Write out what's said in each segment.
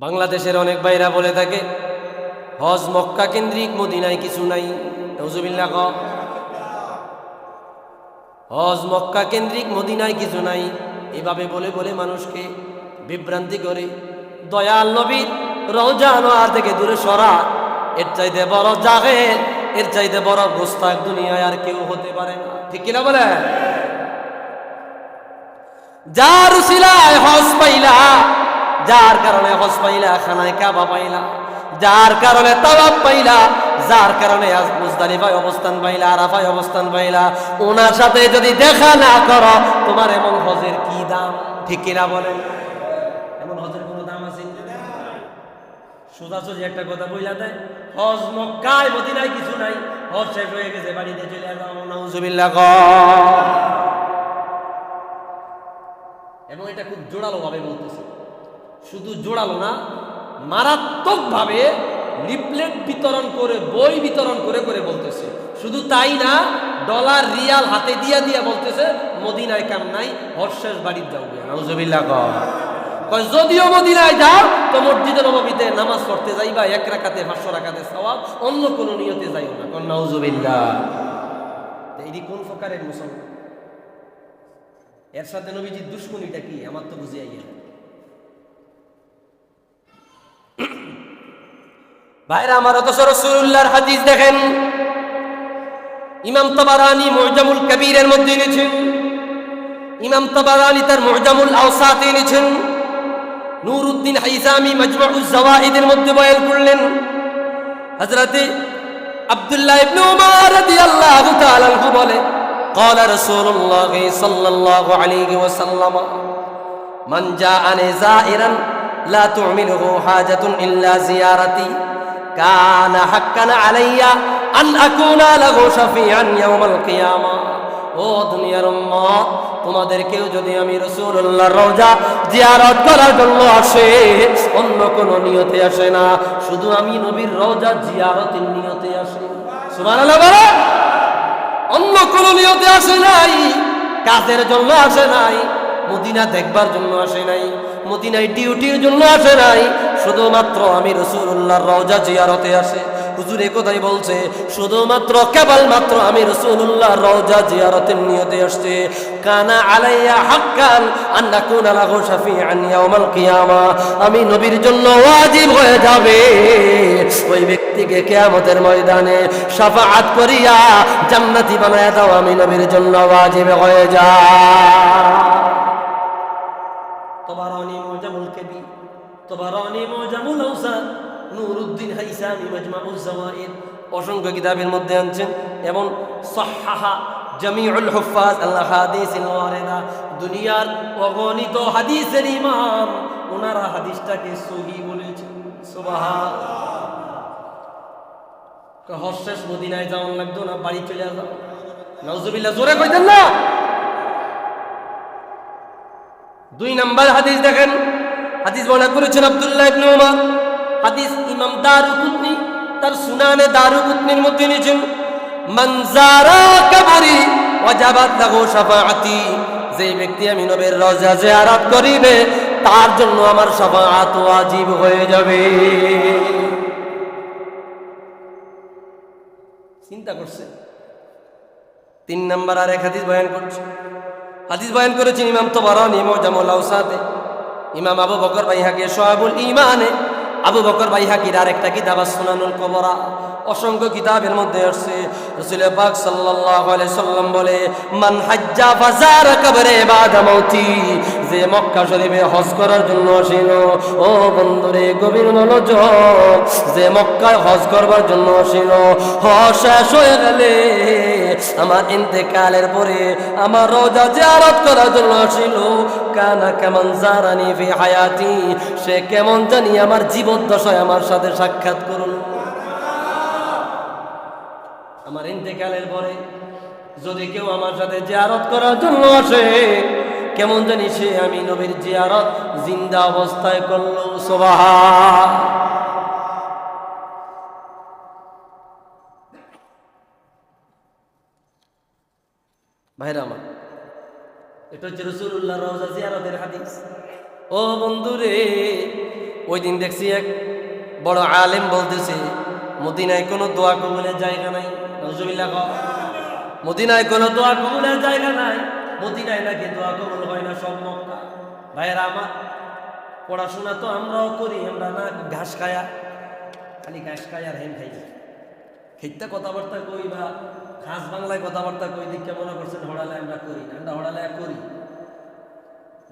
বাংলাদেশের অনেক বাইরা বলে থাকে, হজ মক্কা কেন্দ্রিক, মদিনায় কিছু নাই। নজুবিল্লা হজ মক্কা কেন্দ্রিক, মদিনায় কিছু নাই। এভাবে বলে বলে মানুষকে বিভ্রান্তি করে। দয়াল নবীর রওজা থেকে দূরে সরা। এর চাইতে বড় জাগের, এর চাইতে বড় গোস্তাক দুনিয়ায় আর কেউ হতে পারে না। ঠিক কিনা বলে যার উসিলায় হজ পাইলা যার কারণে হজ পাইলা, খানায় কাবা পাইলা, যার কারণে তাওয়াব পাইলা, যার কারণে আজ মুজদালিফায় অবস্থান পাইলা, আরাফায় অবস্থান পাইলা। ওনার সাথে যদি দেখা না করো, তোমার এমন হজের কি দাম? ঠিক কিনা বলেন? এমন হজের কোনো দাম আছে? সোজাসুজি একটা কথা বইলা দেয়, হজ মক্কায়, মদিনায় কিছু নাই, হজ শেষ হয়ে গেছে, বাড়িতে চলে আসো নাউজুবিল্লাহ এবং এটা খুব জোরালো ভাবে বলতেছে। শুধু জোড়ালো না, মারাত্মকভাবে লিপলেট বিতরণ করে, বই বিতরণ করে করে বলতেছে। শুধু তাই না, ডলার, রিয়াল হাতে দিয়া দিয়া বলতেছে, মদিনায় কাম নাই, হর্ষের বাড়ির যাও যদিও মদিনায় যাও, তো মসজিদে নবমীতে নামাজ পড়তে যাইবা, এক রাখাতে পাঁচশো রাখাতে সওয়াব, অন্য কোনো নিয়তে যাইও না। কন এইটি কোন প্রকারের মুসলমান? এর সাথে নবীজির দুশ্মনীটা কি? আমার তো বুঝিয়ে গেল ভাইরা আমার অত রসুল্লাহর হাদিস দেখেন ইমাম তাবারানি মুজামুল কবিরের মধ্যে এনেছেন ইমাম তাবারানি তার মুজামুল আওসাতে এনেছেন নুরউদ্দিন হাইজামি মাজমাউজ জাওয়াইদের মধ্যে বয়ান করলেন হযরতে আব্দুল্লাহ ইবনে উমর রাদিয়াল্লাহু তাআলা আনহু বলে قال رسول الله صلى الله عليه وسلم من جاءني زائرا لا تعمله حاجة إلا زيارتي كان حقا علي أن أكون له شفيعا يوم القيامة ও দুনিয়ার উম্মত তোমাদের কেউ যদি আমি রসুল্লাহ রোজা জিয়ারত করার জন্য আসে অন্য কোনো নিয়তে আসে না শুধু আমি নবীর রোজা জিয়ারতের নিয়তে আসে সুবহানাল্লাহ বলে অন্য কোন নিয়তে আসে নাই কাজের জন্য আসে নাই মদিনা দেখবার জন্য আসে নাই মদিনায় ডিউটির জন্য আসে নাই। শুধুমাত্র আমি রসুল্লাহর রওজা জিয়ারতে আসে। হুজুর কোথায় বলছে, শুধুমাত্র কেবলমাত্র আমি রসুল্লাহ রওজা জিয়ারতের নিয়তে আসছে। কানা আলাইয়া হাক্কান আন্না কুন আলাহু শাফিআন ইয়াউমাল কিয়ামা। আমি নবীর জন্য ওয়াজিব হয়ে যাবে। ওই ব্যক্তিকে কিয়ামতের ময়দানে শাফাআত করিয়া জান্নাতি বানায় দাও। আমি নবীর জন্য ওয়াজিব হয়ে যা। অসংখ্য কিতাবের মধ্যে আনছেন। এবং সাহাহা জামিউল হুফাজ আল্লাহ হাদিস দুনিয়ার অগণিত হাদিসের ইমাম ওনারা হাদিসটাকে সহি বলেছেন হর্ষেস মদিনায় যাওয়ার লাগতো না, বাড়ি চলে যাও নাউজুবিল্লাহ, জোরে কইতেন না। দুই নাম্বার হাদিস দেখেন। হাদিস বর্ণনা করেছেন আব্দুল্লাহ ইবনে উমর। হাদিস ইমাম দারুকুতনি তার সুনানে দারুকুতনির মধ্যে নিয়েছেন মান যারা কবরি ওয়াজাবাত লাহু শাফাআতি যে ব্যক্তি আমি নবীর রওজা জিয়ারত করিবে, তার জন্য আমার শাফাআত ওয়াজিব হয়ে যাবে। চিন্তা করছে। তিন নাম্বার আর এক হাদিস বয়ান করছে। হাদিস বয়ান করেছেন ইমাম তো তবরানি মুজামুল আওসাতে ইমাম আবু বকর বাইহাকে সোহাবুল ইমানে আবু বকর বাইহাকির আরেকটা কিতাব সুনানুল কবরা। অসংখ্য কিতাবের মধ্যে আসছে। রসুল পাক সাল্লাল্লাহু আলাইহি সাল্লাম বলে, মান হাজ্জা ফাজার কবরে বাদা মাউতি যে মক্কা শরীফে হজ করার জন্য আসিল, ও বন্ধুরে, গভীর মনোযোগ। যে মক্কায় হজ করবার জন্য আসিল, হজ শেষ হয়ে গেলে আমার ইন্তেকালের পরে আমার রোজা জিয়ারত করার জন্য আসিল। কানা কেমন জারানি ফি হায়াতি, সে কেমন জানি আমার জীবদ্দশায় আমার সাথে সাক্ষাৎ করুন আমার ইন্তেকালের পরে যদি কেউ আমার সাথে জিয়ারত করার জন্য আসে, কেমন জানি সে আমি নবীর জিয়ারত জিন্দা অবস্থায় করল। সোবাহা ভাইরা আমার। এটা হচ্ছে রসুল্লাহ রওজা জিয়ারতের হাদিস। ও বন্ধুরে ওই দিন দেখছি এক বড় আলেম বলতেছে মদিনায় কোনো দোয়া কবুলের জায়গা নাই। নজরুল্লাহ কও। মদিনায় কোনো দোয়া কবুলের জায়গা নাই? মদিনায় নাকি দোয়া কবুল হয় না সব মক্কা। ভাইয়েরা আমার পড়াশোনা তো আমরাও করি আমরা না ঘাস খায়া খালি ঘাস খায় আর হেন খাই। খেতে কথাবার্তা কই বা খাস বাংলায় কথাবার্তা কই দিকে মনে করছেন হড়ালে আমরা করি আমরা হড়ালে করি।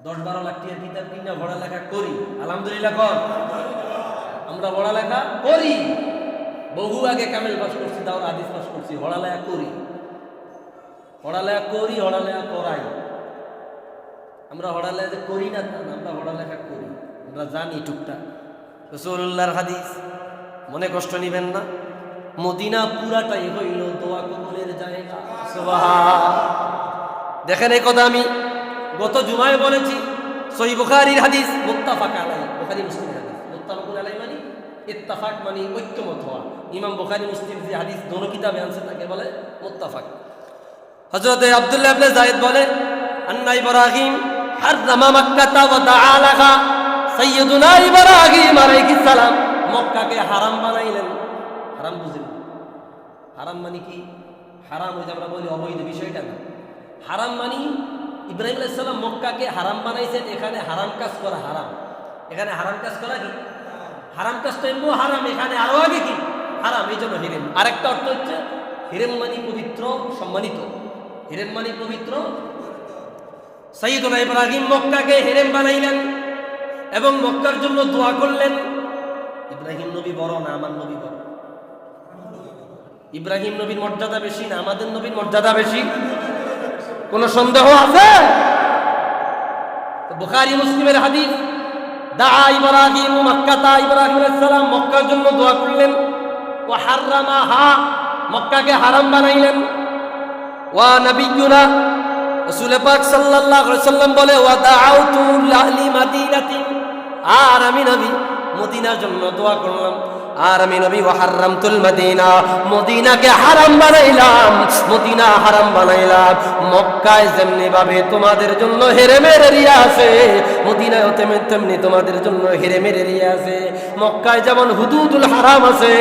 দশ বারো লাখ টাকা কিতাব কিনা পড়ালেখা করি। আলহামদুলিল্লাহ কর। আমরা পড়ালেখা করি। বহু আগে কামেল পাস করছি তাও আদিস পাস করছি পড়ালেখা করি। পড়ালেখা করি পড়ালেখা করাই। আমরা পড়ালেখা যে করি না তা না, আমরা পড়ালেখা করি। আমরা জানি টুকটাক। রসুল্লাহর হাদিস মনে কষ্ট নিবেন না। মদিনা পুরাটাই হইল দোয়া সুবহান দেখেন এই কথা আমি গত জুমায় বলেছি, সহি বুখারীর হাদিস মুত্তাফাক আলাই বুখারী মুসলিম হাদিস। মুত্তাফাকুন আলাই মানে ইত্তাফাক মানে ঐক্যমত হওয়া। ইমাম বুখারী, মুসলিম যে হাদিস, দোনো কিতাবে আনছে তাকে বলে মুত্তাফাক। হযরত আব্দুল্লাহ ইবনে যায়েদ বলে, আন্না ইব্রাহিম হাররামা মাক্কাতা ওয়া তাআলাহা সাইয়্যিদুনা ইব্রাহিম আলাইহিস সালাম। মক্কাকে হারাম বানাইলেন। হারাম বুঝলেন হারাম মানে কি? হারাম ওই যে আমরা বলি অবৈধ বিষয়টা না। হারাম মানি ইব্রাহিম আলাইসাল্লাম মক্কাকে হারাম বানাইছেন, এখানে হারাম কাজ করা হারাম। এখানে হারাম কাজ করা কি? হারাম কাজ তো এমনি হারাম, এখানে আরও আগে কি? হারাম, এই জন্য হিরেম। আরেকটা অর্থ হচ্ছে হিরেম মানি পবিত্র, সম্মানিত। হিরেম মানি পবিত্র। সৈয়দুল্লাহ ইব্রাহিম মক্কাকে হেরেম বানাইলেন এবং মক্কার জন্য দোয়া করলেন। ইব্রাহিম নবী বড় না আমার নবী বড়? ইব্রাহিম নবীর মর্যাদা বেশি না আমাদের নবীর মর্যাদা বেশি? কোন সন্দেহ আছে? বুখারী, মুসলিমের হাদিস, দা ইব্রাহিম মক্কাতা ইব্রাহিম আলাইহিস মক্কার জন্য দোয়া করলেন। ও হাররামাহা মক্কাকে হারাম বানাইলেন। ওয়া নবিয়ুনা রাসূল পাক সাল্লাল্লাহু আলাইহি সাল্লাম বলে, ওয়া দাআউতু লাহলি মাদিনাতিন আর আমি নবী মদিনার জন্য দোয়া করলাম। আর আমি নবী মদিনা, মদিনাকে হারাম বানাইলাম, মদিনা হারাম বানাইলাম। মক্কায় যেমনি ভাবে তোমাদের জন্য হেরেমের এরিয়া আছে মদিনায় তেমনি তেমনি তোমাদের জন্য হেরেমের এরিয়া আছে। মক্কায় যেমন হুদুদুল হারাম আছে,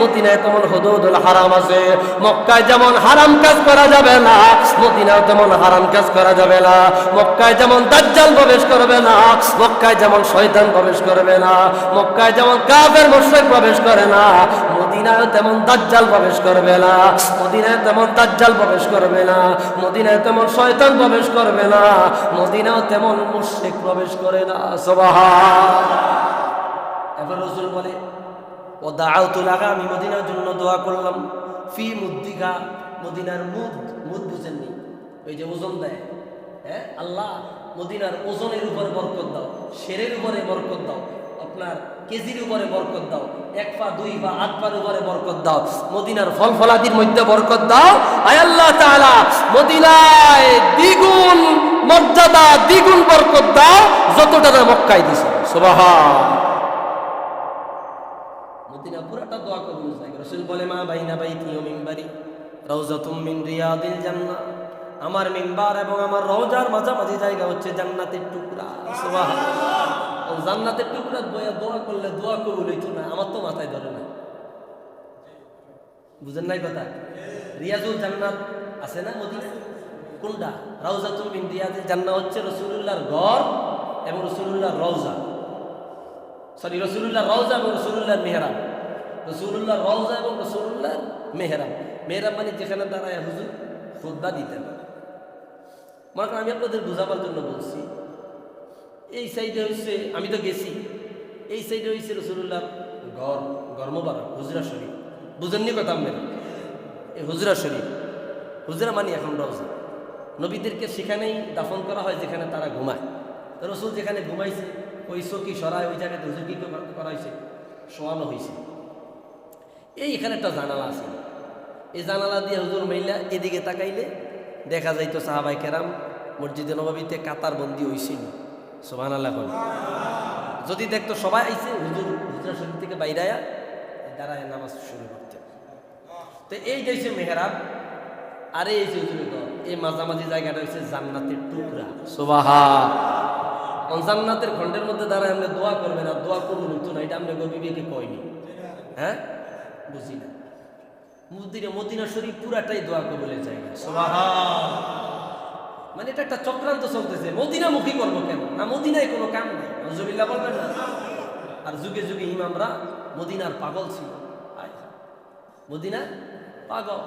মদিনায় তেমন হুদুদুল হারাম আছে। মক্কায় যেমন হারাম কাজ করা যাবে না মদিনায় তেমন হারাম কাজ করা যাবে না। মক্কায় যেমন দাজ্জাল প্রবেশ করবে না, মক্কায় যেমন শয়তান প্রবেশ করবে না। মক্কায় যেমন কাফের মুশরিক প্রবেশ করে না। মদিনায় তেমন দাজ্জাল প্রবেশ করবে না। মদিনায় তেমন দাজ্জাল প্রবেশ করবে না। মদিনায় তেমন শয়তান প্রবেশ করবে না। মদিনায় তেমন মুশরিক প্রবেশ করে না। সুবহান এবার রসুল বলে, ও দাউতুল আগা আমি মদিনার জন্য দোয়া করলাম। ফি মুদ্দিকা, মদিনার মুদ মুদ বুঝেননি ওই যে ওজন দেয়। হ্যাঁ? আল্লাহ মদিনার ওজনের উপরে বরকত দাও। শেরের উপরে বরকত দাও। আপনার কেজির উপরে বরকত দাও, এক পা, দুই পা, আট পার উপরে বরকত দাও, মদিনার ফল ফলাদির মধ্যে বরকত দাও। আয় আল্লাহ তাআলা, মদিনায় দ্বিগুণ মর্যাদা, দ্বিগুণ বরকত দাও, যতটা না মক্কায় দিছে। মদিনা পুরাটা দোয়া কবুল রাসূল বলে, মা বাইনা বাইতি ও মিম্বারি, রাউজাতুম মিন রিয়াদিল জান্নাহ। আমার মিম্বার এবং আমার রওজার মাঝামাঝি জায়গা হচ্ছে জান্নাতের টুকরা। জান্নাতের টুকরা দোয়া দোয়া করলে দোয়া কবুল হইতো না, আমার তো মাথায় ধরে না। বুঝেন নাই কথা? রিয়াজুল জান্নাত আছে না মদিনা কোনটা? রাউজাতুম মিন রিয়াদিল জান্নাহ হচ্ছে রাসূলুল্লাহর ঘর এবং রাসূলুল্লাহর রওজা। সরি রসুল্লাহ রওজা এবং রসুল্লাহ মেহরাম রসুল্লাহ রওজা এবং রসুল্লাহ মেহরাম মেহরাম মানে যেখানে দাঁড়ায় হুজুর খুদ্া দিতেন মনে করেন, আমি আপনাদের বোঝাবার জন্য বলছি, এই সাইডে হচ্ছে আমি তো গেছি, এই সাইডে হচ্ছে রসুল্লাহ ঘর গর্মবার হুজরা শরীফ। বুঝেননি কথা মেরে এই হুজরা শরীফ। হুজরা মানে এখন রওজা। নবীদেরকে সেখানেই দাফন করা হয় যেখানে তারা ঘুমায়। রসুল যেখানে ঘুমাইছে, ওই চকি সরায়, ওই জায়গাতে হুজুর কি করা হয়েছে শোয়ানো হয়েছে এই এখানে একটা জানালা আছে। এই জানালা দিয়ে হুজুর মাইলা এদিকে তাকাইলে দেখা যাইতো সাহাবাই কেরাম মসজিদে নবাবিতে কাতার বন্দি হয়েছিল সোহান আল্লাহ। যদি দেখতো সবাই আইছে, হুজুর হুজুর শরীর থেকে বাইরে আয়া দাঁড়ায় নামাজ শুরু করতে। তো এই যে মেহরাব, আরে এই যে এই মাঝামাঝি জায়গাটা হচ্ছে জান্নাতের টুকরা। সোবাহা জান্নাতের খণ্ডের মধ্যে দাঁড়ায় আমরা দোয়া করবে না দোয়া কবুল হতো এটা আমরা বিবেকে কয়নি হ্যাঁ? বুঝি না। মদিনা মদিনা শরীফ পুরাটাই দোয়া কবুলের জায়গা। মানে এটা একটা চক্রান্ত চলতেছে। মদিনামুখী করব কেন? না মদিনায় কোনো কাম নাই। নজবিল্লা বলবেন না? আর যুগে যুগে ইমামরা মদিনার পাগল ছিল। আয়, মদিনা পাগল।